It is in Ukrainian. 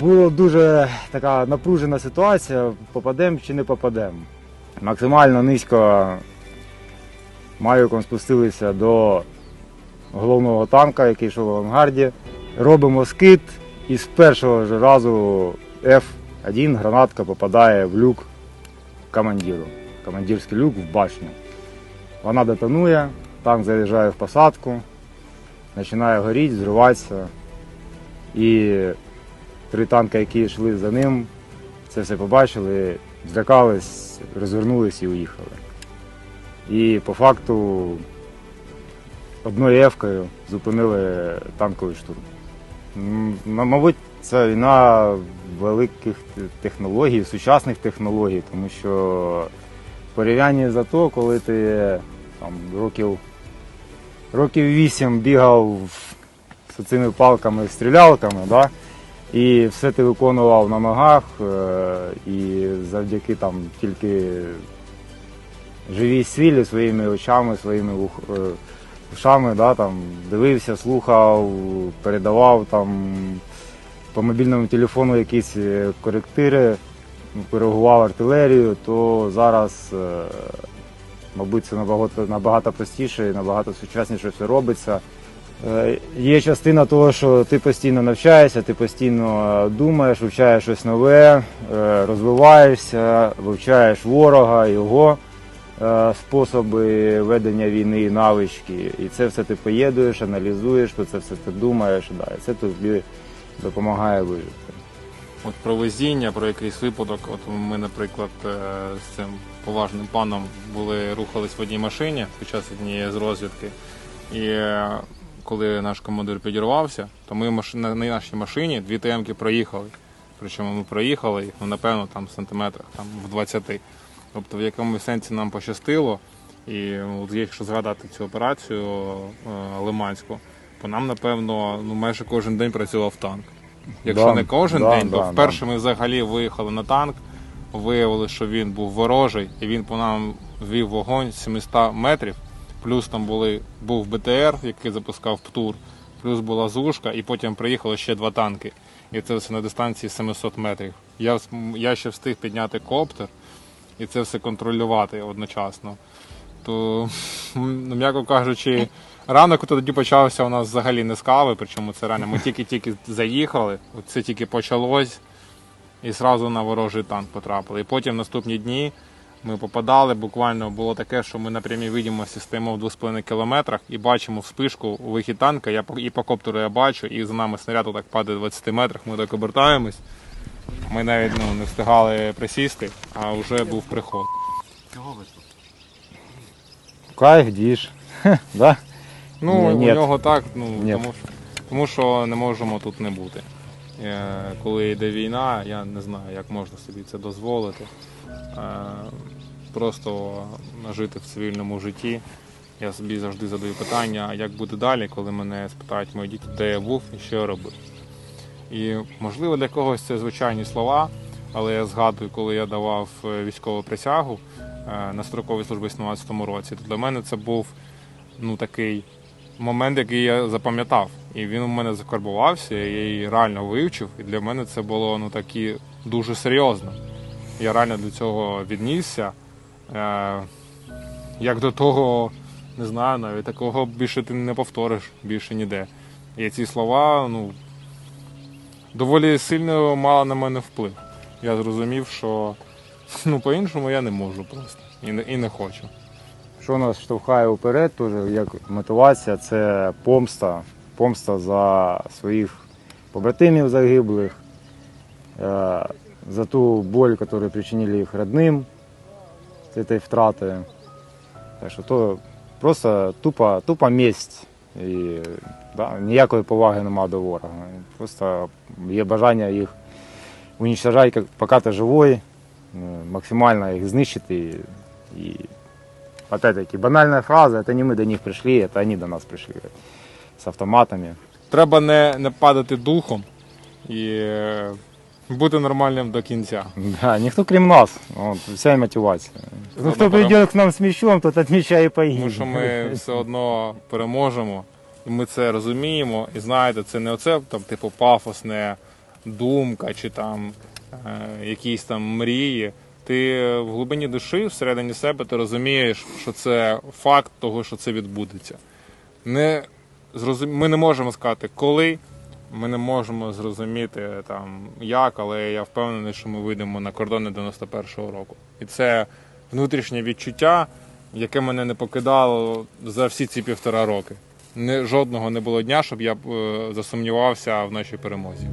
Була дуже така напружена ситуація, попадемо чи не попадемо. Максимально низько Майоком спустилися до головного танка, який йшов в авангарді. Робимо скид і з першого ж разу F1 гранатка попадає в люк командиру. Командирський люк в башню. Вона детонує, танк заїжджає в посадку, починає горіти, зриватися. І три танки, які йшли за ним, це все побачили, злякались, розвернулись і уїхали. І по факту одною ефкою зупинили танковий штурм. Мабуть, це війна великих технологій, сучасних технологій, тому що в порівнянні за то, коли ти там, років, років 8 бігав з цими палками, стрілялками, да? І все ти виконував на ногах, е, і завдяки там тільки живій свілі своїми очами, своїми е, ушами, да, там, дивився, слухав, передавав там по мобільному телефону якісь е, коректири, ну, коригував артилерію, то зараз, мабуть, це набагато, набагато простіше і набагато сучасніше все робиться. Е, Є частина того, що ти постійно навчаєшся, ти постійно е, думаєш, вивчаєш щось нове, е, розвиваєшся, вивчаєш ворога, його способи ведення війни, навички. І це все ти поєднуєш, аналізуєш, про це все ти думаєш, да, і це тобі допомагає вижити. От про везіння, про якийсь випадок. От ми, наприклад, з цим поважним паном були рухались в одній машині під час однієї з розвідки. І коли наш командир підірвався, то ми в на на нашій машині дві ТМки проїхали. Причому ми проїхали їх, ну, напевно, там сантиметрах там, в 20. Тобто в якомусь сенсі нам пощастило. І от якщо згадати цю операцію е, Лиманську, то нам, напевно, ну, майже кожен день працював танк. Якщо Да, не кожен да, день, то да, вперше ми взагалі виїхали на танк, виявили, що він був ворожий, і він по нам вів вогонь з 700 метрів. Плюс там були, був БТР, який запускав ПТУР, плюс була зушка, і потім приїхало ще два танки. І це все на дистанції 700 метрів. Я, я ще встиг підняти коптер і це все контролювати одночасно. То, ну, м'яко кажучи, ранок тоді почався у нас взагалі не з кави, причому це рано. Ми тільки-тільки заїхали, це тільки почалось, і одразу на ворожий танк потрапили. І потім наступні дні ми попадали, буквально було таке, що ми на прямій видимості стоїмо в 2,5 кілометрах і бачимо вспишку у вихід танка. Я по- і по коптеру я бачу, і за нами снаряд так падає в 20 метрах, ми так обертаємось. Ми навіть ну, не встигали присісти, а вже був приход. Чого Кайф, діж. да? Ну, Ні, у ні. нього так, ну Ні. тому що, тому що не можемо тут не бути. Е, коли йде війна, я не знаю, як можна собі це дозволити. Просто жити в цивільному житті. Я собі завжди задаю питання, як буде далі, коли мене спитають мої діти, де я був і що я робив. І можливо для когось це звичайні слова, але я згадую, коли я давав е, військову присягу е, на строковій службі в 17 році, то для мене це був ну, такий момент, який я запам'ятав. І він у мене закарбувався, я її реально вивчив, і для мене це було ну, такі, дуже серйозно. Я реально до цього віднісся. Е, як до того, не знаю, навіть такого більше ти не повториш більше ніде. І ці слова, ну, доволі сильно мали на мене вплив. Я зрозумів, що ну, по-іншому я не можу просто і не, і не хочу. Що нас штовхає вперед, теж як мотивація, це помста. Помста за своїх побратимів загиблих, е, за ту боль, яку причинили їх родним цієї втрати. Так що то просто тупа, тупа месть. І да, ніякої поваги нема до ворога. Просто є бажання їх уничтожати, як- поки ти живий, е, максимально їх знищити. І Опять-таки, банальная фраза, это не мы до них пришли, это они до нас пришли с автоматами. Треба не, не падати духом і е, бути нормальним до кінця. Да, никто крім нас, вот, вся мотивация. Ну, пора. придет к нам с мечом, тот от и погибнет. Тому що ми все одно переможемо, і ми це розуміємо. І знаєте, це не оце там, типу, пафосне думка чи там е, якісь там мрії. Ти в глибині душі, всередині себе, ти розумієш, що це факт того, що це відбудеться. Не зрозум... Ми не можемо сказати, коли, ми не можемо зрозуміти там як, але я впевнений, що ми вийдемо на кордони 91-го року. І це внутрішнє відчуття, яке мене не покидало за всі ці півтора роки. Не, жодного не було дня, щоб я е, засумнівався в нашій перемозі.